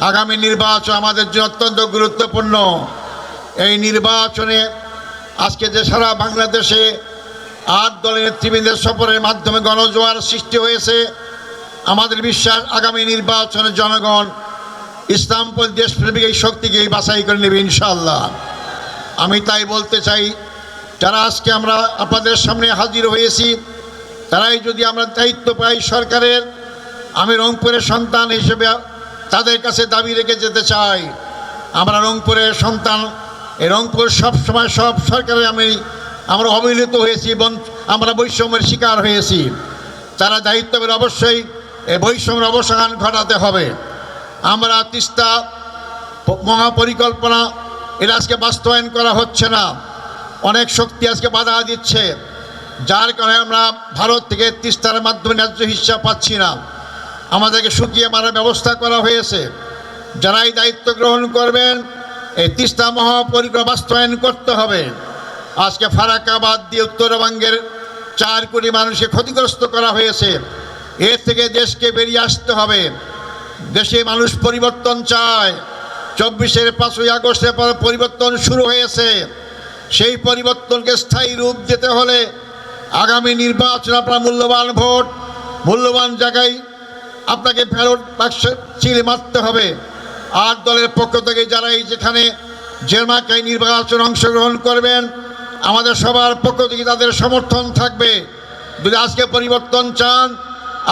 আগামী নির্বাচন আমাদের জন্য অত্যন্ত গুরুত্বপূর্ণ। এই নির্বাচনে আজকে যে সারা বাংলাদেশে আট দলের নেতৃবৃন্দের সফরের মাধ্যমে গণজোয়ার সৃষ্টি হয়েছে, আমাদের বিশ্বাস আগামী নির্বাচনে জনগণ ইসলামপন্থী দেশপ্রেমিক এই শক্তিকে এই বাছাই করে নেবে ইনশাল্লাহ আমি তাই বলতে চাই, যারা আজকে আমরা আপনাদের সামনে হাজির হয়েছি, তারাই যদি আমরা দায়িত্ব পাই সরকারের, আমি রংপুরের সন্তান হিসেবে তাদের কাছে দাবি রেখে যেতে চাই। আমরা রংপুরের সন্তান। এই রংপুর সব সময় সব সরকারে আমি, আমরা অবহেলিত হয়েছি এবং আমরা বৈষম্যের শিকার হয়েছি। তারা দায়িত্ব পেলে অবশ্যই এই বৈষম্যের অবসান ঘটাতে হবে। আমরা তিস্তা মহাপরিকল্পনা এটা আজকে বাস্তবায়ন করা হচ্ছে না। অনেক শক্তি আজকে বাধা দিচ্ছে। যার কারণে আমরা ভারত থেকে তিস্তার মাধ্যমে ন্যায্য হিসাব পাচ্ছি না। আমাদেরকে শুকিয়ে মারার ব্যবস্থা করা হয়েছে। যারাই দায়িত্ব গ্রহণ করবেন, এই তিস্তা মহাপরিকল্পনা বাস্তবায়ন করতে হবে। আজকে ফারাকাবাদ দিয়ে উত্তরবঙ্গের চার কোটি মানুষকে ক্ষতিগ্রস্ত করা হয়েছে। এর থেকে দেশকে বেরিয়ে আসতে হবে। দেশে মানুষ পরিবর্তন চায়। চব্বিশের পাঁচই আগস্টের পর পরিবর্তন শুরু হয়েছে। সেই পরিবর্তনকে স্থায়ী রূপ দিতে হলে আগামী নির্বাচন আপনার মূল্যবান ভোট, মূল্যবান জায়গায় আপনাকে ফেরত বাক্সে চিল মারতে হবে। আট দলের পক্ষ থেকে যারা এই যেখানে জেরমাকাই নির্বাচন অংশগ্রহণ করবেন, আমাদের সবার পক্ষ থেকে তাদের সমর্থন থাকবে। যদি আজকে পরিবর্তন চান,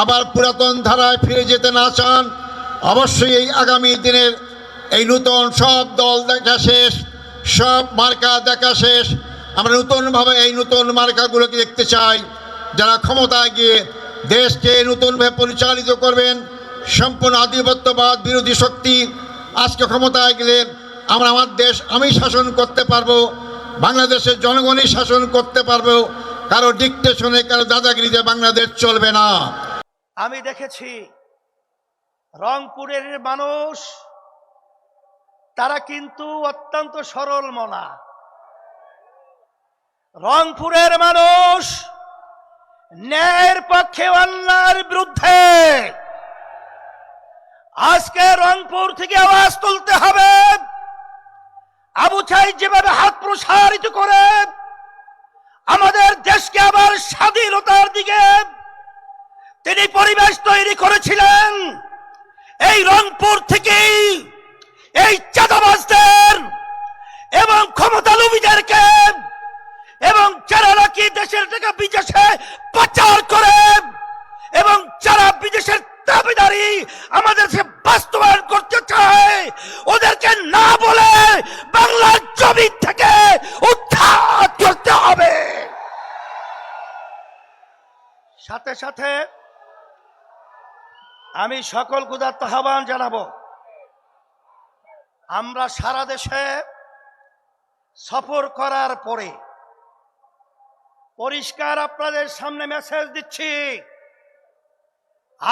আবার পুরাতন ধারায় ফিরে যেতে না চান, অবশ্যই এই আগামী দিনের এই নূতন সব দল দেখা শেষ, সব মার্কা দেখা শেষ। আমরা নূতনভাবে এই নূতন মার্কাগুলোকে দেখতে চাই। যারা ক্ষমতায় গিয়ে দেশকে নতুনভাবে পরিচালিত করবেন, সম্পূর্ণ আধিপত্যবাদ, বিরোধী শক্তি। আজকে ক্ষমতায় গেলে আমরা আমার দেশ, আমি শাসন করতে পারব, বাংলাদেশের জনগণই শাসন করতে পারব, কারও ডিকটেশনে কারও দাদাগিরিতে বাংলাদেশ চলবে না। আমি দেখেছি রংপুরের মানুষ, তারা কিন্তু অত্যন্ত সরল মনা। রংপুরের মানুষ ন্যায়ের পক্ষে অন্যায়ের বিরুদ্ধে। আজকে রংপুর থেকে আওয়াজ তুলতে হবে। আবু চাই যেভাবে হাত প্রসারিত করে, আমাদের দেশকে আবার স্বাধীনতার দিকে তিনি পরিবেশ তৈরি করেছিলেন। এই রংপুর থেকেই দাবিদারি আমাদের সে বাস্তবায়ন করতে চায়। ওদেরকে না বলে বাংলার জমি থেকে উদ্ধার করতে হবে। সাথে সাথে আমি সকল গুদার্ত আহ্বান জানাব। আমরা সারা দেশে সফর করার পরে পরিষ্কার আপনাদের সামনে মেসেজ দিচ্ছি।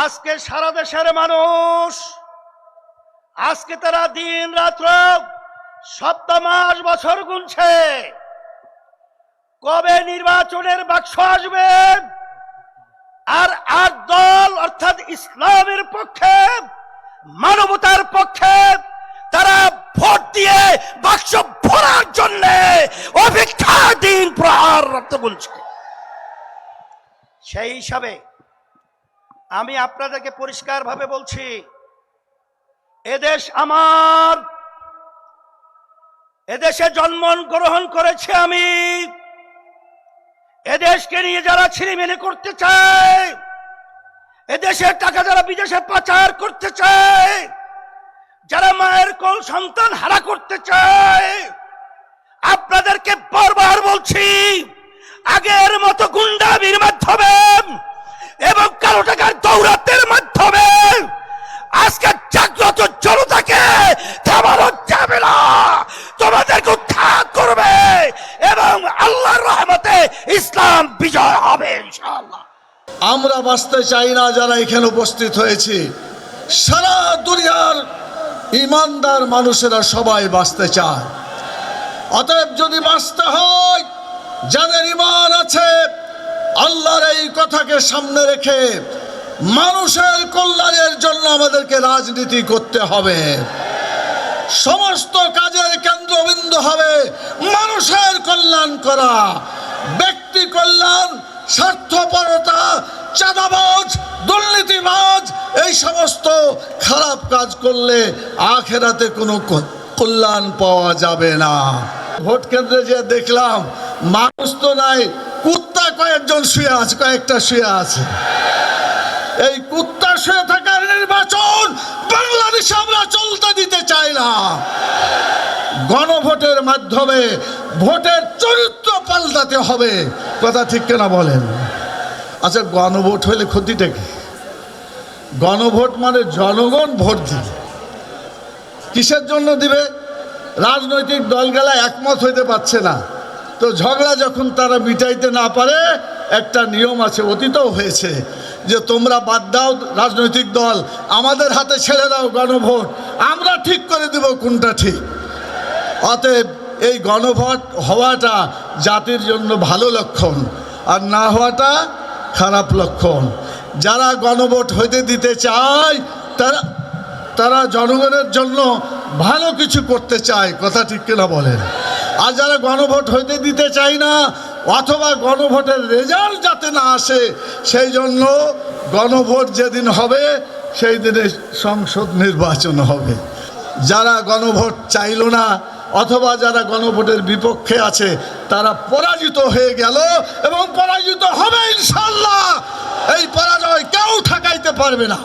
আজকে সারা দেশের মানুষ, আজকে তারা দিন রাত্র সপ্তাহ মাস বছর গুনছে। কবে নির্বাচনের বাক্স আসবে? আর আট দল, অর্থাৎ ইসলামের পক্ষে, মানবতার পক্ষে, তারা ভোট দিয়ে বাক্স ভরার জন্য অপেক্ষা দিন প্রহার রাখতে বলছে সেই হিসাবে আমি আপনাদেরকে পরিষ্কারভাবে বলছি, এদেশ আমার, এদেশে জন্ম গ্রহণ করেছে আমি। এদেশকে নিয়ে যারা ছিনিমিনি করতে চায় এদেশের টাকা যারা বিদেশে পাচার করতে চায়, যারা মায়ের কোল সন্তান হারা করতে চায়, আপনাদেরকে বারবার বলছি, আগের মতো গুন্ডা গুন্ডামির মাধ্যমে এবং কালো টাকার দৌরাত্মের মাধ্যমে আজকে জাগ্রত জনতাকে থামানো যাবে না। তোমাদেরকে উদ্ধার করবে এবং আল্লাহর রহমতে ইসলাম বিজয় হবে ইনশাআল্লাহ। আমরা বাঁচতে চাই না যারা এখানে উপস্থিত হয়েছি। সারা দুনিয়ার ইমানদার মানুষেরা সবাই বাঁচতে চায়। অতএব যদি বাঁচতে হয়, যাদের ইমান আছে কথাকে সামনে রেখে মানুষের কল্যাণের জন্য আমাদেরকে রাজনীতি করতে হবে। সমস্ত কাজের কেন্দ্রবিন্দু হবে মানুষের কল্যাণ করা। ব্যক্তি কল্যাণ, স্বার্থপরতা, চাঁদাবাজ, দুর্নীতিবাজ, এই সমস্ত খারাপ কাজ করলে আখেরাতে কোনো কল্যাণ পাওয়া যাবে না। ভোট কেন্দ্রে যে দেখলাম, মানুষ তো নাই কয়েকজন শুয়ে আছে, কয়েকটা শুয়ে আছে। এই কুত্তা শুয়ে থাকার নির্বাচন বাংলাদেশে আমরা চলতে দিতে চাই না। গণভোটের মাধ্যমে ভোটের চরিত্র পাল্টাতে হবে। কথা ঠিক কেনা বলেন? আচ্ছা গণভোট হলে ক্ষতিটা কি? গণভোট মানে জনগণ ভোট দিবে। কিসের জন্য দিবে? রাজনৈতিক দলগুলা একমত হইতে পারছে না। তো ঝগড়া যখন তারা মিটাইতে না পারে, একটা নিয়ম আছে, অতীতও হয়েছে, যে তোমরা বাদ দাও রাজনৈতিক দল, আমাদের হাতে ছেড়ে দাও গণভোট, আমরা ঠিক করে দেব কোনটা ঠিক। অতএব এই গণভোট হওয়াটা জাতির জন্য ভালো লক্ষণ, আর না হওয়াটা খারাপ লক্ষণ। যারা গণভোট হইতে দিতে চায়, তারা তারা জনগণের জন্য ভালো কিছু করতে চায়, কথা ঠিক কিনা বলেন? আর যারা গণভোট হইতে দিতে চায় না, অথবা গণভোটের রেজাল্ট যাতে না আসে, সেই জন্য গণভোট যেদিন হবে, সেই দিনে সংসদ নির্বাচন হবে। যারা গণভোট চাইল না, অথবা যারা গণভোটের বিপক্ষে আছে, তারা পরাজিত হয়ে গেল এবং পরাজিত হবে ইনশাল্লাহ এই পরাজয় কেউ ঠেকাইতে পারবে না।